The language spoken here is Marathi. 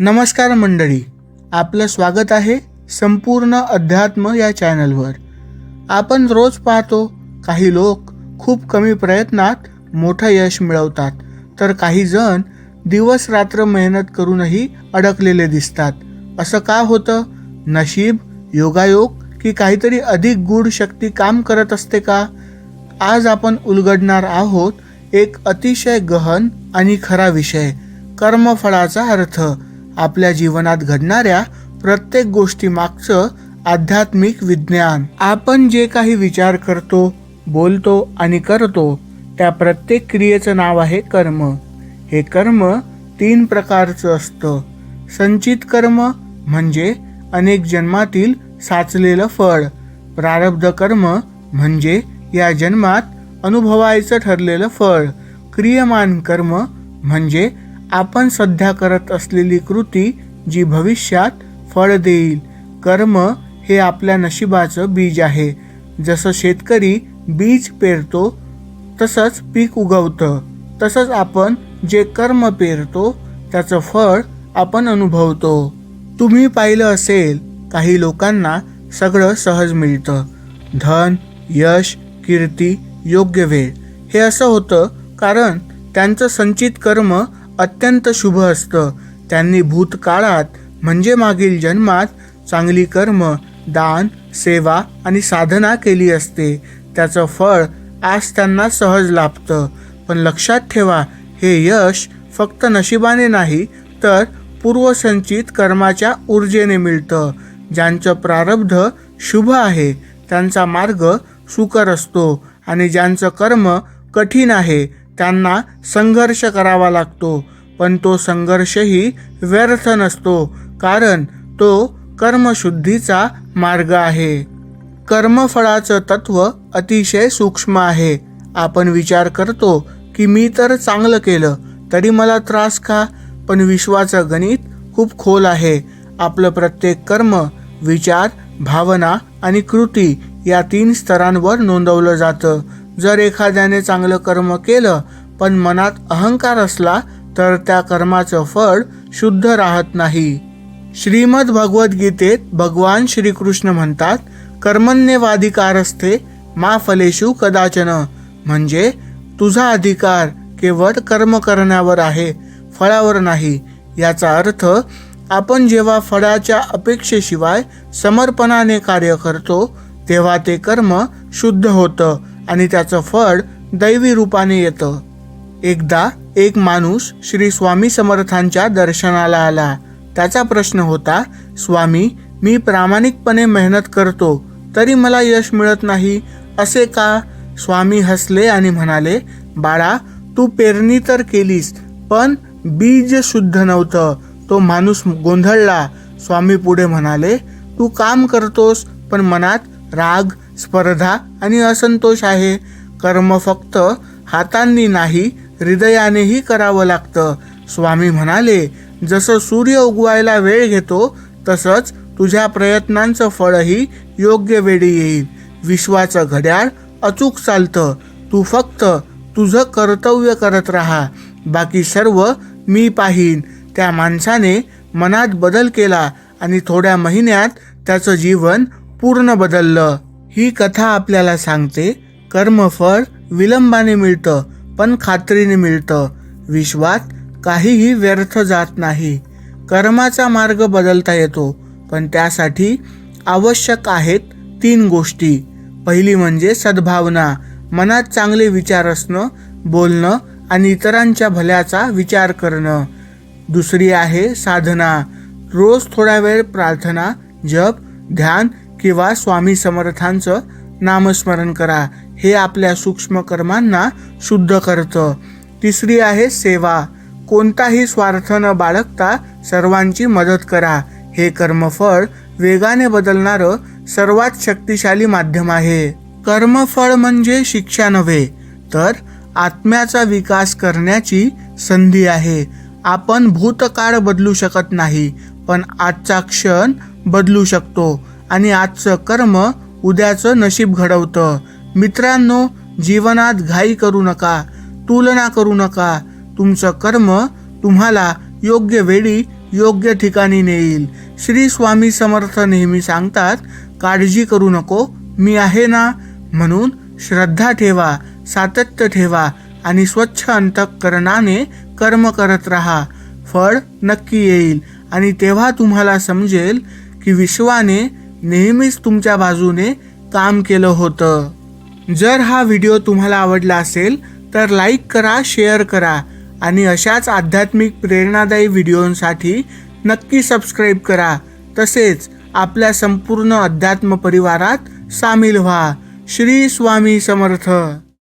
नमस्कार मंडळी आपलं स्वागत आहे संपूर्ण अध्यात्म या चॅनलवर. आपण रोज पाहतो काही लोक खूप कमी प्रयत्नात मोठं यश मिळवतात तर काही जण दिवस रात्र मेहनत करूनही अडकलेले दिसतात. असं का होतं? नशीब योगायोग की काहीतरी अधिक गूढ शक्ती काम करत असते का? आज आपण उलगडणार आहोत एक अतिशय गहन आणि खरा विषय कर्मफळाचा अर्थ. आपल्या जीवनात घडणाऱ्या प्रत्येक गोष्टीमागचं आध्यात्मिक विज्ञान. आपण जे काही विचार करतो बोलतो आणि करतो त्या प्रत्येक क्रियेचं नाव आहे कर्म. हे कर्म तीन प्रकारचं असतं. संचित कर्म म्हणजे अनेक जन्मातील साचलेलं फळ. प्रारब्ध कर्म म्हणजे या जन्मात अनुभवायचं ठरलेलं फळ. क्रियमान कर्म म्हणजे आपण सध्या करत असलेली कृती जी भविष्यात फळ देईल. कर्म हे आपल्या नशिबाचं बीज आहे. जसं शेतकरी बीज पेरतो तसंच पीक उगवतं. तसंच आपण जे कर्म पेरतो त्याचं फळ आपण अनुभवतो. तुम्ही पाहिलं असेल काही लोकांना सगळं सहज मिळतं. धन यश कीर्ती योग्य वेळ. हे असं होतं कारण त्यांचं संचित कर्म अत्यंत शुभ असतं. त्यांनी भूतकाळात म्हणजे मागील जन्मात चांगली कर्म दान सेवा आणि साधना केली असते. त्याचं फळ आज त्यांना सहज लाभतं. पण लक्षात ठेवा हे यश फक्त नशिबाने नाही तर पूर्वसंचित कर्माच्या ऊर्जेने मिळतं. ज्यांचं प्रारब्ध शुभ आहे त्यांचा मार्ग सुकर असतो आणि ज्यांचं कर्म कठीण आहे त्यांना संघर्ष करावा लागतो पण तो संघर्षही व्यर्थ नसतो कारण तो कर्मशुद्धीचा मार्ग आहे. कर्मफळाचं तत्व अतिशय सूक्ष्म आहे. आपण विचार करतो की मी तर चांगलं केलं तरी मला त्रास का? पण विश्वाचं गणित खूप खोल आहे. आपलं प्रत्येक कर्म विचार भावना आणि कृती या तीन स्तरांवर नोंदवलं जातं. जर एखाद्याने चांगलं कर्म केलं पण मनात अहंकार असला तर त्या कर्माचं फळ शुद्ध राहत नाही. श्रीमद भगवद्गीतेत भगवान श्रीकृष्ण म्हणतात कर्मण्यवाधिकारस्थे मा फलेषु कदाचन म्हणजे तुझा अधिकार केवळ कर्म करण्यावर आहे फळावर नाही. याचा अर्थ आपण जेव्हा फळाच्या अपेक्षेशिवाय समर्पणाने कार्य करतो तेव्हा ते कर्म शुद्ध होतं आणि त्याचं फळ दैवी रूपाने येतं. एकदा एक माणूस श्री स्वामी समर्थांच्या दर्शनाला आला. त्याचा प्रश्न होता स्वामी मी प्रामाणिकपणे मेहनत करतो तरी मला यश मिळत नाही असे का? स्वामी हसले आणि म्हणाले बाळा तू पेरणी तर केलीस पण बीज शुद्ध नव्हतं तो माणूस गोंधळला. स्वामी पुढे म्हणाले तू काम करतोस पण मनात राग स्पर्धा आणि असंतोष आहे. कर्म फक्त हातांनी नाही हृदयानेही करावं लागतं. स्वामी म्हणाले जसं सूर्य उगवायला वेळ घेतो तसंच तुझ्या प्रयत्नांचं फळही योग्य वेळी येईल. विश्वाचं घड्याळ अचूक चालतं. तू फक्त तुझं कर्तव्य करत राहा. बाकी सर्व मी पाहीन. त्या माणसाने मनात बदल केला आणि थोड्या महिन्यात त्याचं जीवन पूर्ण बदललं. ही कथा आपल्याला सांगते. कर्मफळ विलंबाने मिळतं पण खात्रीने मिळतं. विश्वात काहीही व्यर्थ जात नाही. कर्माचा मार्ग बदलता येतो पण त्यासाठी आवश्यक आहेत तीन गोष्टी. पहिली म्हणजे सद्भावना मनात चांगले विचार असणं बोलणं आणि इतरांच्या भल्याचा विचार करणं. दुसरी आहे साधना रोज थोडा वेळ प्रार्थना जप ध्यान किंवा स्वामी समर्थांचं नामस्मरण करा. हे आपल्या सूक्ष्म कर्मांना शुद्ध करतं. तिसरी आहे सेवा. कोणताही स्वार्थ न बाळगता सर्वांची मदत करा. हे कर्मफळ वेगाने बदलणारं सर्वात शक्तिशाली माध्यम आहे. कर्मफळ म्हणजे शिक्षा नव्हे तर आत्म्याचा विकास करण्याची संधी आहे. आपण भूतकाळ बदलू शकत नाही पण आजचा क्षण बदलू शकतो. आणि आजचं कर्म उद्याचं नशीब घडवतं. मित्रांनो जीवनात घाई करू नका तुलना करू नका. तुमचं कर्म तुम्हाला योग्य वेळी योग्य ठिकाणी नेईल. श्री स्वामी समर्थ नेहमी सांगतात काळजी करू नको मी आहे ना? म्हणून श्रद्धा ठेवा सातत्य ठेवा आणि स्वच्छ अंतःकरणाने कर्म करत राहा. फळ नक्की येईल आणि तेव्हा तुम्हाला समजेल की विश्वाने नेहमीच तुमच्या बाजूने काम केलं होतं. जर हा व्हिडिओ तुम्हाला आवडला असेल तर लाईक करा शेअर करा आणि अशाच आध्यात्मिक प्रेरणादायी व्हिडिओंसाठी नक्की सबस्क्राईब करा. तसेच आपल्या संपूर्ण अध्यात्म परिवारात सामील व्हा. श्री स्वामी समर्थ.